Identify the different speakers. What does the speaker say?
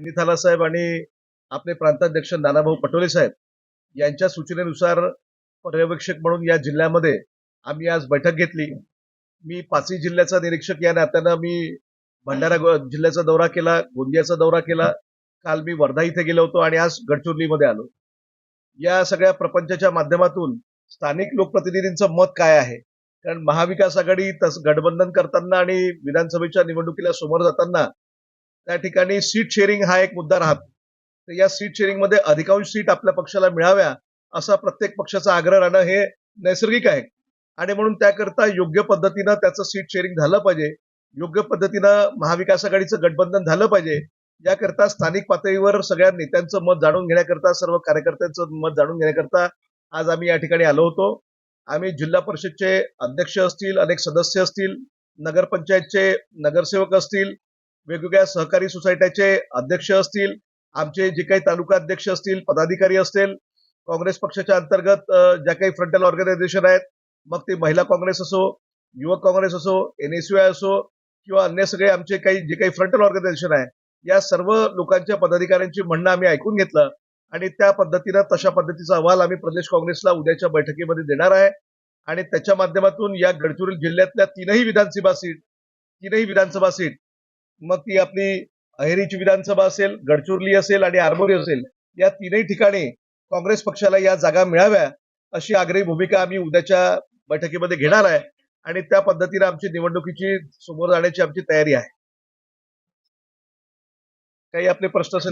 Speaker 1: निथाला साहेब आणि आपले प्रांताध्यक्ष नानाभाऊ पटोले साहेब यांच्या सूचनेनुसार पर्यवेक्षक म्हणून या जिल्ह्यामध्ये आम्ही आज बैठक घेतली. मी पाचही जिल्ह्याचा निरीक्षक या नात्यानं मी भंडारा जिल्ह्याचा दौरा केला गोंदियाचा दौरा केला. काल मी वर्धा इथे गेलो होतो आणि आज गडचिरोलीमध्ये आलो. या सगळ्या प्रपंचाच्या माध्यमातून स्थानिक लोकप्रतिनिधींचं मत काय आहे? कारण महाविकास आघाडी तस गठबंधन करताना आणि विधानसभेच्या निवडणुकीला समोर जाताना त्या ठिकाणी सीट शेअरिंग हा एक मुद्दा राहतो. तर या सीट शेअरिंगमध्ये अधिकांश सीट आपल्या पक्षाला मिळाव्या असा प्रत्येक पक्षाचा आग्रह राहणं हे नैसर्गिक आहे. आणि म्हणून त्याकरता योग्य पद्धतीनं त्याचं सीट शेअरिंग झालं पाहिजे. योग्य पद्धतीनं महाविकास आघाडीचं गठबंधन झालं पाहिजे. याकरता स्थानिक पातळीवर सगळ्या नेत्यांचं मत जाणून घेण्याकरता सर्व कार्यकर्त्यांचं मत जाणून घेण्याकरता आज आम्ही या ठिकाणी आलो होतो. आम्ही जिल्हा परिषदचे अध्यक्ष असतील अनेक सदस्य असतील नगरपंचायतचे नगरसेवक असतील वेगवेगळ्या सहकारी सोसायट्याचे अध्यक्ष असतील आमचे जे काही तालुका अध्यक्ष असतील पदाधिकारी असतील काँग्रेस पक्षाच्या अंतर्गत ज्या काही फ्रंटल ऑर्गनायझेशन आहेत मग ते महिला काँग्रेस असो युवक काँग्रेस असो एनएसयूआय असो किंवा अन्य सगळे आमचे काही जे काही फ्रंटल ऑर्गनायझेशन आहे या सर्व लोकांच्या पदाधिकाऱ्यांची म्हणणं आम्ही ऐकून घेतलं आणि त्या पद्धतीनं तशा पद्धतीचा अहवाल आम्ही प्रदेश काँग्रेसला उद्याच्या बैठकीमध्ये देणार आहे. आणि त्याच्या माध्यमातून या गडचिरोली जिल्ह्यातल्या तीनही विधानसभा सीट तीनही विधानसभा सीट मग ती आपली अहेरीची विधानसभा असेल गडचिरोली असेल आणि आरमोरी असेल या तीनही ठिकाणी काँग्रेस पक्षाला या जागा मिळाव्या अशी आग्रही भूमिका आम्ही उद्याच्या बैठकीमध्ये घेणार आहे आणि त्या पद्धतीने आमची निवडणुकीची समोर जाण्याची आमची तयारी आहे. काही आपले प्रश्न असेल